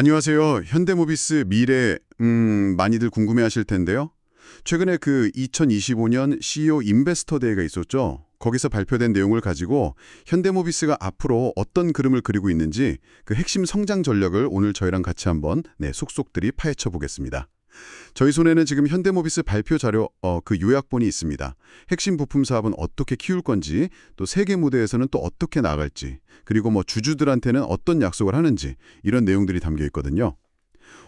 안녕하세요. 현대모비스 미래 음, 많이들 궁금해하실 텐데요. 최근에 그 2025년 CEO 인베스터 데이가 있었죠. 거기서 발표된 내용을 가지고 현대모비스가 앞으로 어떤 그림을 그리고 있는지 그 핵심 성장 전략을 오늘 저희랑 같이 한번 네, 속속들이 파헤쳐 보겠습니다. 저희 손에는 지금 현대모비스 발표 자료 어, 그 요약본이 있습니다. 핵심 부품 사업은 어떻게 키울 건지, 또 세계 무대에서는 또 어떻게 나갈지, 그리고 뭐 주주들한테는 어떤 약속을 하는지 이런 내용들이 담겨 있거든요.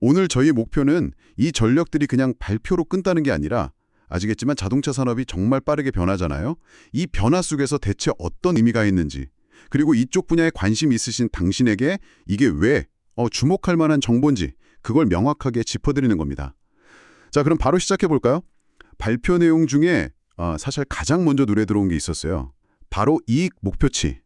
오늘 저희 목표는 이 전력들이 그냥 발표로 끝다는 게 아니라 아시겠지만 자동차 산업이 정말 빠르게 변하잖아요. 이 변화 속에서 대체 어떤 의미가 있는지, 그리고 이쪽 분야에 관심 있으신 당신에게 이게 왜 어, 주목할 만한 정보인지 그걸 명확하게 짚어드리는 겁니다. 자, 그럼 바로 시작해 볼까요? 발표 내용 중에 어, 사실 가장 먼저 눈에 들어온 게 있었어요. 바로 이익 목표치.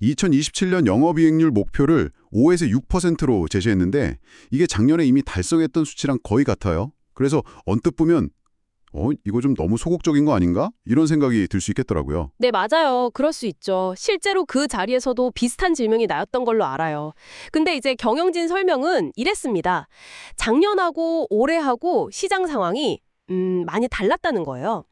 2027년 영업이익률 목표를 5에서 6%로 제시했는데 이게 작년에 이미 달성했던 수치랑 거의 같아요. 그래서 언뜻 보면 어, 이거 좀 너무 소극적인 거 아닌가? 이런 생각이 들 수 있겠더라고요. 네, 맞아요. 그럴 수 있죠. 실제로 그 자리에서도 비슷한 질문이 나왔던 걸로 알아요. 근데 이제 경영진 설명은 이랬습니다. 작년하고 올해하고 시장 상황이 음, 많이 달랐다는 거예요.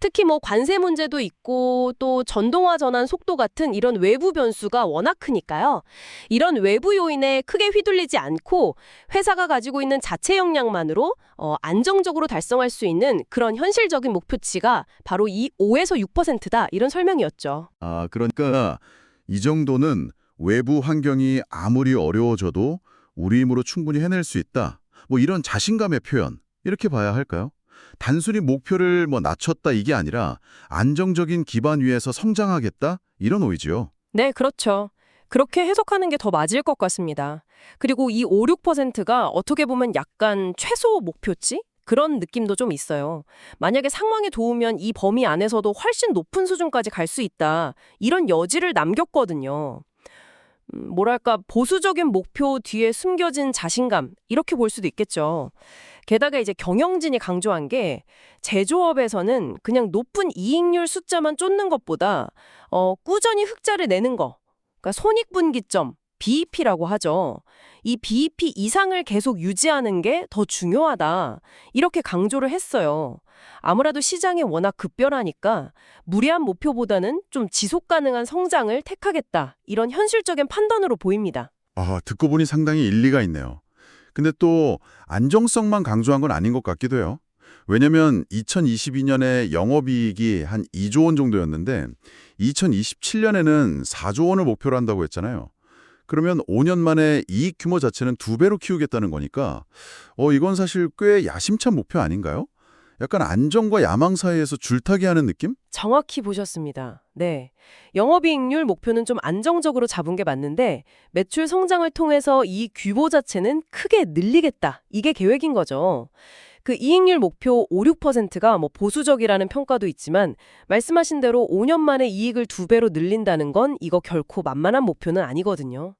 특히 뭐 관세 문제도 있고 또 전동화 전환 속도 같은 이런 외부 변수가 워낙 크니까요. 이런 외부 요인에 크게 휘둘리지 않고 회사가 가지고 있는 자체 역량만으로 어, 안정적으로 달성할 수 있는 그런 현실적인 목표치가 바로 이 5에서 6%다 이런 설명이었죠. 아, 그러니까 이 정도는 외부 환경이 아무리 어려워져도 우리 힘으로 충분히 해낼 수 있다. 뭐 이런 자신감의 표현. 이렇게 봐야 할까요? 단순히 목표를 뭐 낮췄다 이게 아니라 안정적인 기반 위에서 성장하겠다 이런 오이지요. 네, 그렇죠. 그렇게 해석하는 게 더 맞을 것 같습니다. 그리고 이 5, 6%가 어떻게 보면 약간 최소 목표치? 그런 느낌도 좀 있어요. 만약에 상황이 도우면 이 범위 안에서도 훨씬 높은 수준까지 갈 수 있다. 이런 여지를 남겼거든요. 음, 뭐랄까 보수적인 목표 뒤에 숨겨진 자신감 이렇게 볼 수도 있겠죠. 게다가 이제 경영진이 강조한 게 제조업에서는 그냥 높은 이익률 숫자만 쫓는 것보다 어, 꾸준히 흑자를 내는 거, 그러니까 손익분기점 BEP라고 하죠. 이 BEP 이상을 계속 유지하는 게 더 중요하다. 이렇게 강조를 했어요. 아무래도 시장이 워낙 급변하니까 무리한 목표보다는 좀 지속 가능한 성장을 택하겠다. 이런 현실적인 판단으로 보입니다. 아, 듣고 보니 상당히 일리가 있네요. 근데 또 안정성만 강조한 건 아닌 것 같기도 해요. 왜냐면 2022년에 영업이익이 한 2조 원 정도였는데 2027년에는 4조 원을 목표로 한다고 했잖아요. 그러면 5년 만에 이익 규모 자체는 두 배로 키우겠다는 거니까 어 이건 사실 꽤 야심찬 목표 아닌가요? 약간 안정과 야망 사이에서 줄타기 하는 느낌? 정확히 보셨습니다. 네. 영업이익률 목표는 좀 안정적으로 잡은 게 맞는데 매출 성장을 통해서 이 규모 자체는 크게 늘리겠다. 이게 계획인 거죠. 그 이익률 목표 5, 6%가 뭐 보수적이라는 평가도 있지만 말씀하신 대로 5년 만에 이익을 두 배로 늘린다는 건 이거 결코 만만한 목표는 아니거든요.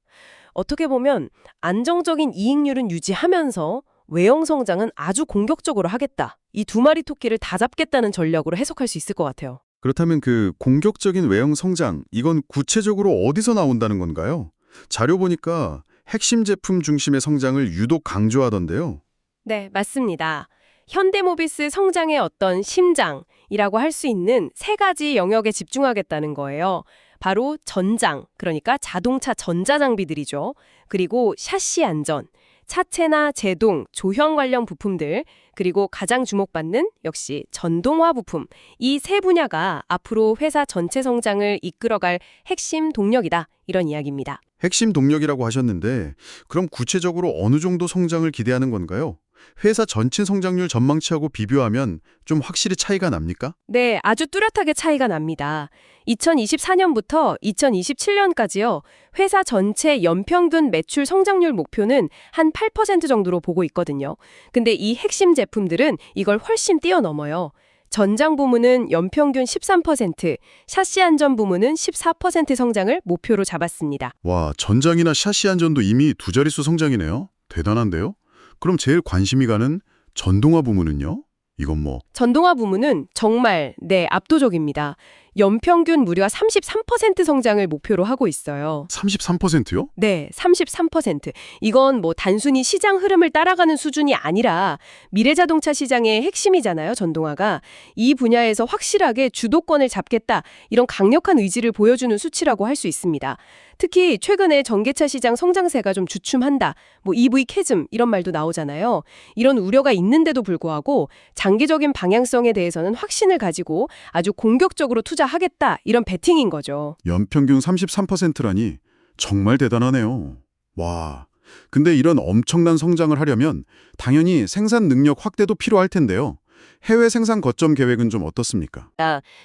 어떻게 보면 안정적인 이익률은 유지하면서 외형 성장은 아주 공격적으로 하겠다. 이 두 마리 토끼를 다 잡겠다는 전략으로 해석할 수 있을 것 같아요. 그렇다면 그 공격적인 외형 성장, 이건 구체적으로 어디서 나온다는 건가요? 자료 보니까 핵심 제품 중심의 성장을 유독 강조하던데요. 네, 맞습니다. 현대모비스 성장의 어떤 심장이라고 할 수 있는 세 가지 영역에 집중하겠다는 거예요. 바로 전장, 그러니까 자동차 전자장비들이죠. 그리고 샤시 안전, 차체나 제동, 조형 관련 부품들, 그리고 가장 주목받는 역시 전동화 부품. 이 세 분야가 앞으로 회사 전체 성장을 이끌어갈 핵심 동력이다. 이런 이야기입니다. 핵심 동력이라고 하셨는데 그럼 구체적으로 어느 정도 성장을 기대하는 건가요? 회사 전체 성장률 전망치하고 비교하면 좀 확실히 차이가 납니까? 네, 아주 뚜렷하게 차이가 납니다. 2024년부터 2027년까지요. 회사 전체 연평균 매출 성장률 목표는 한 8% 정도로 보고 있거든요. 근데 이 핵심 제품들은 이걸 훨씬 뛰어넘어요. 전장 부문은 연평균 13%, 샤시 안전 부문은 14% 성장을 목표로 잡았습니다. 와, 전장이나 샤시 안전도 이미 두 자릿수 성장이네요. 대단한데요? 그럼 제일 관심이 가는 전동화 부문은요? 이건 뭐 전동화 부문은 정말 네 압도적입니다. 연평균 무려 33% 성장을 목표로 하고 있어요. 33%요? 네, 33%. 이건 뭐 단순히 시장 흐름을 따라가는 수준이 아니라 미래 자동차 시장의 핵심이잖아요, 전동화가. 이 분야에서 확실하게 주도권을 잡겠다. 이런 강력한 의지를 보여주는 수치라고 할 수 있습니다. 특히 최근에 전기차 시장 성장세가 좀 주춤한다. 뭐 EV 캐즘 이런 말도 나오잖아요. 이런 우려가 있는데도 불구하고 장기적인 방향성에 대해서는 확신을 가지고 아주 공격적으로 투자 하겠다. 이런 베팅인 거죠. 연평균 33%라니 정말 대단하네요. 와. 근데 이런 엄청난 성장을 하려면 당연히 생산 능력 확대도 필요할 텐데요. 해외 생산 거점 계획은 좀 어떻습니까?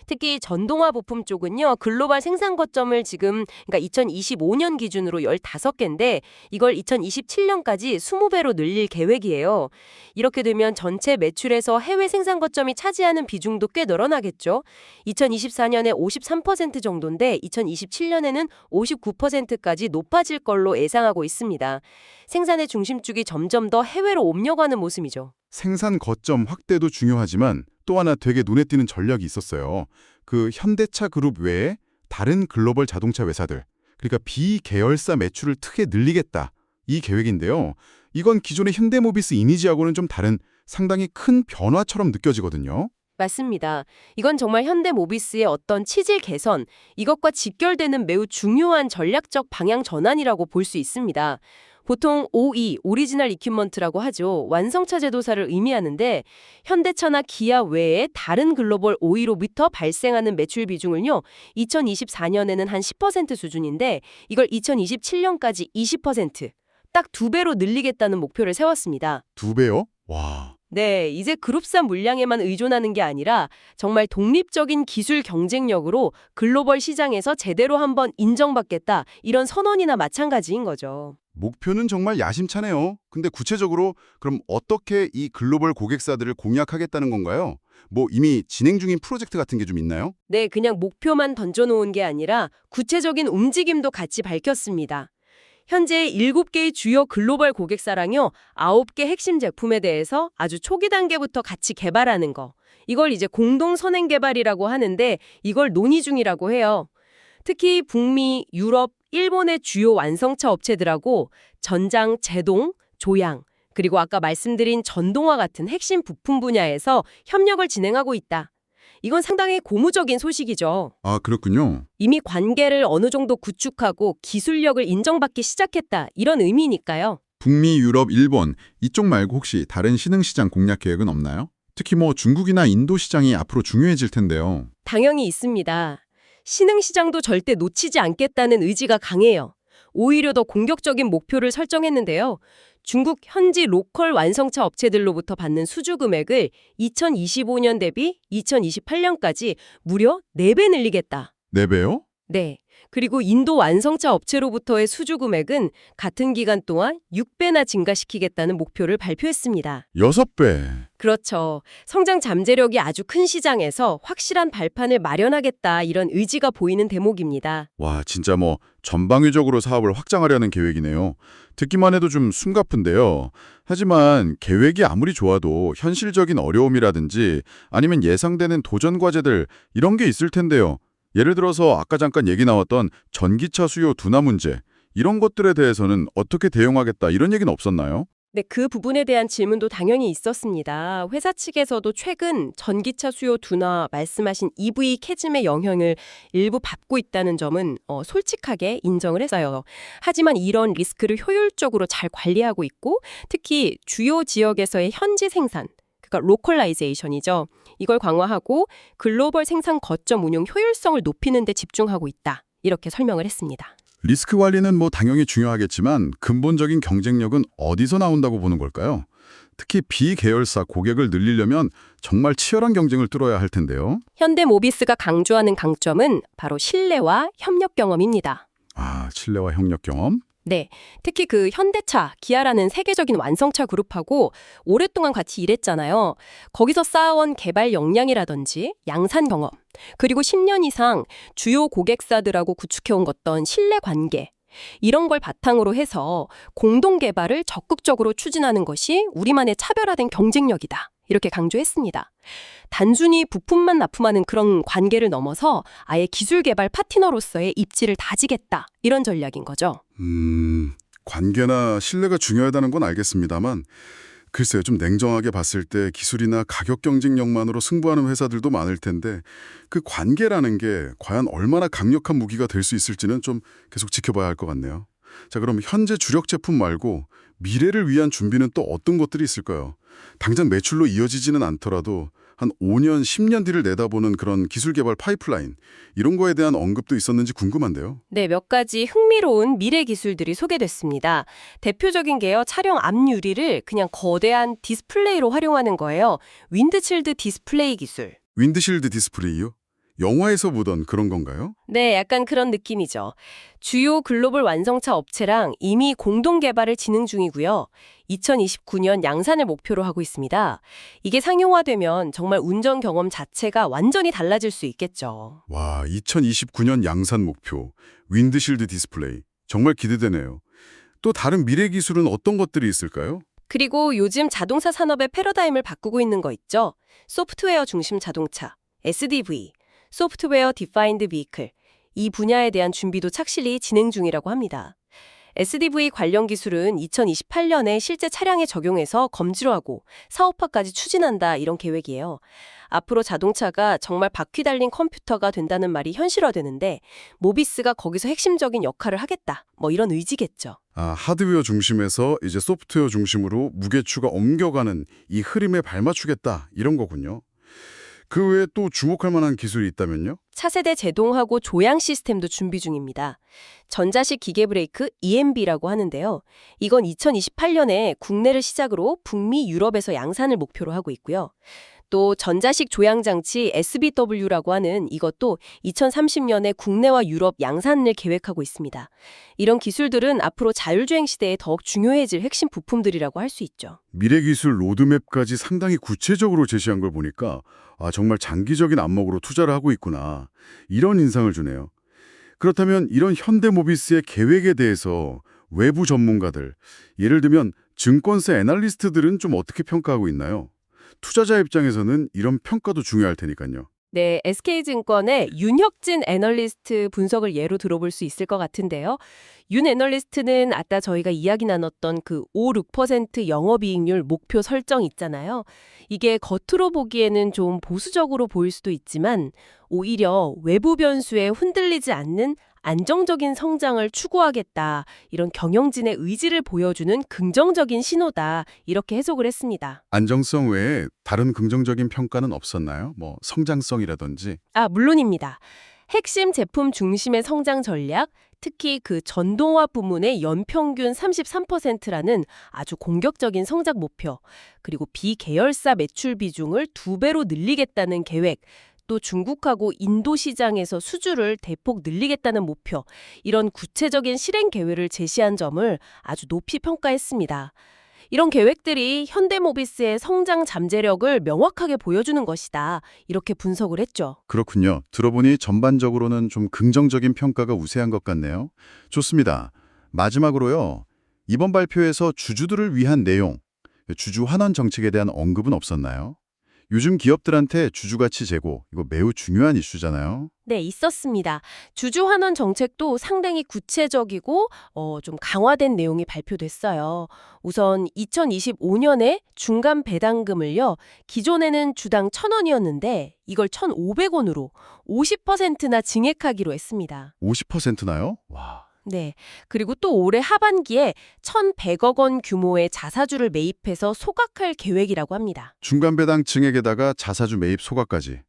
특히 전동화 부품 쪽은요. 글로벌 생산 거점을 지금 그러니까 2025년 기준으로 15개인데 이걸 2027년까지 20배로 늘릴 계획이에요. 이렇게 되면 전체 매출에서 해외 생산 거점이 차지하는 비중도 꽤 늘어나겠죠. 2024년에 53% 정도인데 2027년에는 59%까지 높아질 걸로 예상하고 있습니다. 생산의 중심축이 점점 더 해외로 옮겨가는 모습이죠. 생산 거점 확대도 중요하 지만 또 하나 되게 눈에 띄는 전략이 있었어요. 그 현대차 그룹 외에 다른 글로벌 자동차 회사들, 그러니까 비계열사 매출을 크게 늘리겠다. 이 계획인데요. 이건 기존의 현대모비스 이미지하고는 좀 다른 상당히 큰 변화처럼 느껴지거든요. 맞습니다. 이건 정말 현대모비스의 어떤 치질 개선, 이것과 직결되는 매우 중요한 전략적 방향 전환이라고 볼 수 있습니다. 보통 OE, 오리지널 이퀴먼트라고 하죠. 완성차 제도사를 의미하는데 현대차나 기아 외에 다른 글로벌 OE로부터 발생하는 매출 비중을요. 2024년에는 한 10% 수준인데 이걸 2027년까지 20%, 딱 두 배로 늘리겠다는 목표를 세웠습니다. 두 배요? 와. 네, 이제 그룹사 물량에만 의존하는 게 아니라 정말 독립적인 기술 경쟁력으로 글로벌 시장에서 제대로 한번 인정받겠다. 이런 선언이나 마찬가지인 거죠. 목표는 정말 야심차네요. 근데 구체적으로 그럼 어떻게 이 글로벌 고객사들을 공략하겠다는 건가요? 뭐 이미 진행 중인 프로젝트 같은 게 좀 있나요? 네, 그냥 목표만 던져놓은 게 아니라 구체적인 움직임도 같이 밝혔습니다. 현재 7개의 주요 글로벌 고객사랑요, 9개 핵심 제품에 대해서 아주 초기 단계부터 같이 개발하는 거. 이걸 이제 공동 선행 개발이라고 하는데 이걸 논의 중이라고 해요. 특히 북미, 유럽, 일본의 주요 완성차 업체들하고 전장, 제동, 조향, 그리고 아까 말씀드린 전동화 같은 핵심 부품 분야에서 협력을 진행하고 있다. 이건 상당히 고무적인 소식이죠. 아, 그렇군요. 이미 관계를 어느 정도 구축하고 기술력을 인정받기 시작했다. 이런 의미니까요. 북미, 유럽, 일본 이쪽 말고 혹시 다른 신흥 시장 공략 계획은 없나요? 특히 뭐 중국이나 인도 시장이 앞으로 중요해질 텐데요. 당연히 있습니다. 신흥 시장도 절대 놓치지 않겠다는 의지가 강해요. 오히려 더 공격적인 목표를 설정했는데요. 중국 현지 로컬 완성차 업체들로부터 받는 수주 금액을 2025년 대비 2028년까지 무려 4배 늘리겠다. 네 배요? 네. 그리고 인도 완성차 업체로부터의 수주 금액은 같은 기간 동안 6배나 증가시키겠다는 목표를 발표했습니다. 여섯 배. 그렇죠. 성장 잠재력이 아주 큰 시장에서 확실한 발판을 마련하겠다 이런 의지가 보이는 대목입니다. 와, 진짜 뭐 전방위적으로 사업을 확장하려는 계획이네요. 듣기만 해도 좀 숨가쁜데요. 하지만 계획이 아무리 좋아도 현실적인 어려움이라든지 아니면 예상되는 도전 과제들 이런 게 있을 텐데요. 예를 들어서 아까 잠깐 얘기 나왔던 전기차 수요 둔화 문제 이런 것들에 대해서는 어떻게 대응하겠다 이런 얘기는 없었나요? 네, 그 부분에 대한 질문도 당연히 있었습니다. 회사 측에서도 최근 전기차 수요 둔화 말씀하신 EV 캐즘의 영향을 일부 받고 있다는 점은 어, 솔직하게 인정을 했어요. 하지만 이런 리스크를 효율적으로 잘 관리하고 있고 특히 주요 지역에서의 현지 생산 그러니까 로컬라이제이션이죠. 이걸 강화하고 글로벌 생산 거점 운용 효율성을 높이는 데 집중하고 있다. 이렇게 설명을 했습니다. 리스크 관리는 뭐 당연히 중요하겠지만 근본적인 경쟁력은 어디서 나온다고 보는 걸까요? 특히 비계열사 고객을 늘리려면 정말 치열한 경쟁을 뚫어야 할 텐데요. 현대모비스가 강조하는 강점은 바로 신뢰와 협력 경험입니다. 아, 신뢰와 협력 경험? 네, 특히 그 현대차, 기아라는 세계적인 완성차 그룹하고 오랫동안 같이 일했잖아요. 거기서 쌓아온 개발 역량이라든지 양산 경험, 그리고 10년 이상 주요 고객사들하고 구축해온 어떤 신뢰 관계, 이런 걸 바탕으로 해서 공동 개발을 적극적으로 추진하는 것이 우리만의 차별화된 경쟁력이다. 이렇게 강조했습니다. 단순히 부품만 납품하는 그런 관계를 넘어서 아예 기술 개발 파트너로서의 입지를 다지겠다. 이런 전략인 거죠. 음, 관계나 신뢰가 중요하다는 건 알겠습니다만 글쎄요, 좀 냉정하게 봤을 때 기술이나 가격 경쟁력만으로 승부하는 회사들도 많을 텐데 그 관계라는 게 과연 얼마나 강력한 무기가 될 수 있을지는 좀 계속 지켜봐야 할 것 같네요. 자, 그럼 현재 주력 제품 말고 미래를 위한 준비는 또 어떤 것들이 있을까요? 당장 매출로 이어지지는 않더라도 한 5년, 10년 뒤를 내다보는 그런 기술 개발 파이프라인 이런 거에 대한 언급도 있었는지 궁금한데요. 네, 몇 가지 흥미로운 미래 기술들이 소개됐습니다. 대표적인 게요, 차량 앞유리를 그냥 거대한 디스플레이로 활용하는 거예요. 윈드칠드 디스플레이 기술. 윈드실드 디스플레이요? 영화에서 보던 그런 건가요? 네, 약간 그런 느낌이죠. 주요 글로벌 완성차 업체랑 이미 공동 개발을 진행 중이고요. 2029년 양산을 목표로 하고 있습니다. 이게 상용화되면 정말 운전 경험 자체가 완전히 달라질 수 있겠죠. 와, 2029년 양산 목표, 윈드실드 디스플레이. 정말 기대되네요. 또 다른 미래 기술은 어떤 것들이 있을까요? 그리고 요즘 자동차 산업의 패러다임을 바꾸고 있는 거 있죠. 소프트웨어 중심 자동차, SDV, 소프트웨어 디파인드 비이클. 이 분야에 대한 준비도 착실히 진행 중이라고 합니다. SDV 관련 기술은 2028년에 실제 차량에 적용해서 검지로 하고 사업화까지 추진한다 이런 계획이에요. 앞으로 자동차가 정말 바퀴 달린 컴퓨터가 된다는 말이 현실화되는데 모비스가 거기서 핵심적인 역할을 하겠다. 뭐 이런 의지겠죠. 아, 하드웨어 중심에서 이제 소프트웨어 중심으로 무게추가 옮겨가는 이 흐름에 발맞추겠다 이런 거군요. 그 외에 또 주목할 만한 기술이 있다면요? 차세대 제동하고 조향 시스템도 준비 중입니다. 전자식 기계 브레이크 EMB라고 하는데요. 이건 2028년에 국내를 시작으로 북미 유럽에서 양산을 목표로 하고 있고요. 또 전자식 조향 장치 SBW라고 하는 이것도 2030년에 국내와 유럽 양산을 계획하고 있습니다. 이런 기술들은 앞으로 자율주행 시대에 더욱 중요해질 핵심 부품들이라고 할 수 있죠. 미래 기술 로드맵까지 상당히 구체적으로 제시한 걸 보니까 아, 정말 장기적인 안목으로 투자를 하고 있구나. 이런 인상을 주네요. 그렇다면 이런 현대모비스의 계획에 대해서 외부 전문가들, 예를 들면 증권사 애널리스트들은 좀 어떻게 평가하고 있나요? 투자자 입장에서는 이런 평가도 중요할 테니까요. 네, SK증권의 윤혁진 애널리스트 분석을 예로 들어볼 수 있을 것 같은데요. 윤 애널리스트는 아까 저희가 이야기 나눴던 그 5, 6% 영업이익률 목표 설정 있잖아요. 이게 겉으로 보기에는 좀 보수적으로 보일 수도 있지만 오히려 외부 변수에 흔들리지 않는 안정적인 성장을 추구하겠다. 이런 경영진의 의지를 보여주는 긍정적인 신호다. 이렇게 해석을 했습니다. 안정성 외에 다른 긍정적인 평가는 없었나요? 뭐 성장성이라든지. 아, 물론입니다. 핵심 제품 중심의 성장 전략, 특히 그 전동화 부문의 연평균 33%라는 아주 공격적인 성장 목표, 그리고 비계열사 매출 비중을 두 배로 늘리겠다는 계획, 또 중국하고 인도 시장에서 수주를 대폭 늘리겠다는 목표, 이런 구체적인 실행 계획을 제시한 점을 아주 높이 평가했습니다. 이런 계획들이 현대모비스의 성장 잠재력을 명확하게 보여주는 것이다. 이렇게 분석을 했죠. 그렇군요. 들어보니 전반적으로는 좀 긍정적인 평가가 우세한 것 같네요. 좋습니다. 마지막으로요. 이번 발표에서 주주들을 위한 내용, 주주 환원 정책에 대한 언급은 없었나요? 요즘 기업들한테 주주가치 제고, 이거 매우 중요한 이슈잖아요. 네, 있었습니다. 주주 환원 정책도 상당히 구체적이고 어, 좀 강화된 내용이 발표됐어요. 우선 2025년에 중간 배당금을요. 기존에는 주당 1,000원이었는데 이걸 1,500원으로 50%나 증액하기로 했습니다. 50%나요? 와. 네. 그리고 또 올해 하반기에 1,100억 원 규모의 자사주를 매입해서 소각할 계획이라고 합니다. 중간 배당 증액에다가 자사주 매입 소각까지.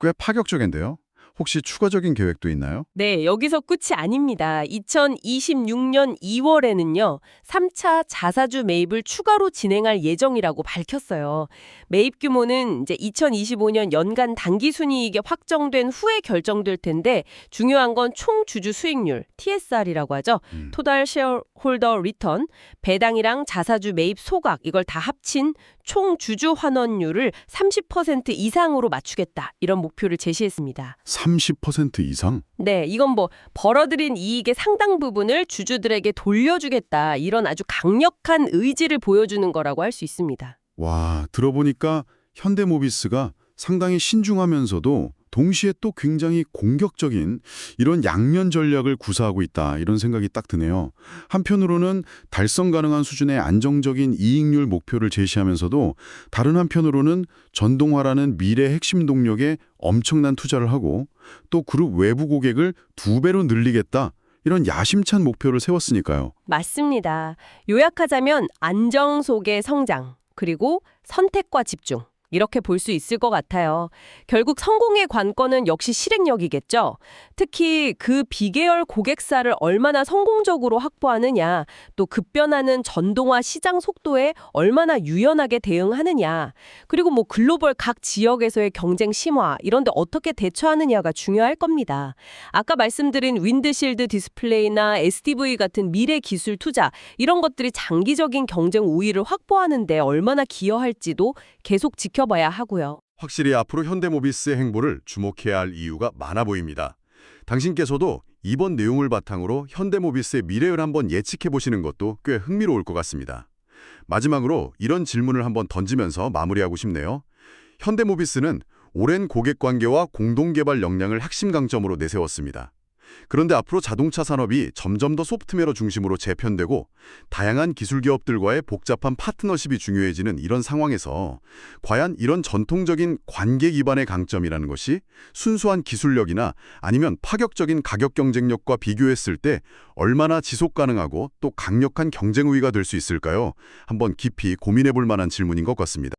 꽤 파격적인데요. 혹시 추가적인 계획도 있나요? 네, 여기서 끝이 아닙니다. 2026년 2월에는요, 3차 자사주 매입을 추가로 진행할 예정이라고 밝혔어요. 매입 규모는 이제 2025년 연간 당기 순이익이 확정된 후에 결정될 텐데, 중요한 건 총 주주 수익률, TSR이라고 하죠. 음. 토달 쉐어홀더 리턴, 배당이랑 자사주 매입 소각, 이걸 다 합친 총 주주 환원율을 30% 이상으로 맞추겠다. 이런 목표를 제시했습니다. 30% 이상? 네, 이건 뭐 벌어들인 이익의 상당 부분을 주주들에게 돌려주겠다. 이런 아주 강력한 의지를 보여주는 거라고 할 수 있습니다. 와, 들어보니까 현대모비스가 상당히 신중하면서도 동시에 또 굉장히 공격적인 이런 양면 전략을 구사하고 있다 이런 생각이 딱 드네요. 한편으로는 달성 가능한 수준의 안정적인 이익률 목표를 제시하면서도 다른 한편으로는 전동화라는 미래 핵심 동력에 엄청난 투자를 하고 또 그룹 외부 고객을 두 배로 늘리겠다 이런 야심찬 목표를 세웠으니까요. 맞습니다. 요약하자면 안정 속의 성장, 그리고 선택과 집중. 이렇게 볼 수 있을 것 같아요. 결국 성공의 관건은 역시 실행력이겠죠. 특히 그 비계열 고객사를 얼마나 성공적으로 확보하느냐, 또 급변하는 전동화 시장 속도에 얼마나 유연하게 대응하느냐, 그리고 뭐 글로벌 각 지역에서의 경쟁 심화, 이런 데 어떻게 대처하느냐가 중요할 겁니다. 아까 말씀드린 윈드실드 디스플레이나 SDV 같은 미래 기술 투자, 이런 것들이 장기적인 경쟁 우위를 확보하는 데 얼마나 기여할지도 계속 지켜봐야 하고요. 확실히 앞으로 현대모비스의 행보를 주목해야 할 이유가 많아 보입니다. 당신께서도 이번 내용을 바탕으로 현대모비스의 미래를 한번 예측해 보시는 것도 꽤 흥미로울 것 같습니다. 마지막으로 이런 질문을 한번 던지면서 마무리하고 싶네요. 현대모비스는 오랜 고객 관계와 공동 개발 역량을 핵심 강점으로 내세웠습니다. 그런데 앞으로 자동차 산업이 점점 더 소프트웨어 중심으로 재편되고 다양한 기술 기업들과의 복잡한 파트너십이 중요해지는 이런 상황에서 과연 이런 전통적인 관계 기반의 강점이라는 것이 순수한 기술력이나 아니면 파격적인 가격 경쟁력과 비교했을 때 얼마나 지속 가능하고 또 강력한 경쟁 우위가 될 수 있을까요? 한번 깊이 고민해 볼 만한 질문인 것 같습니다.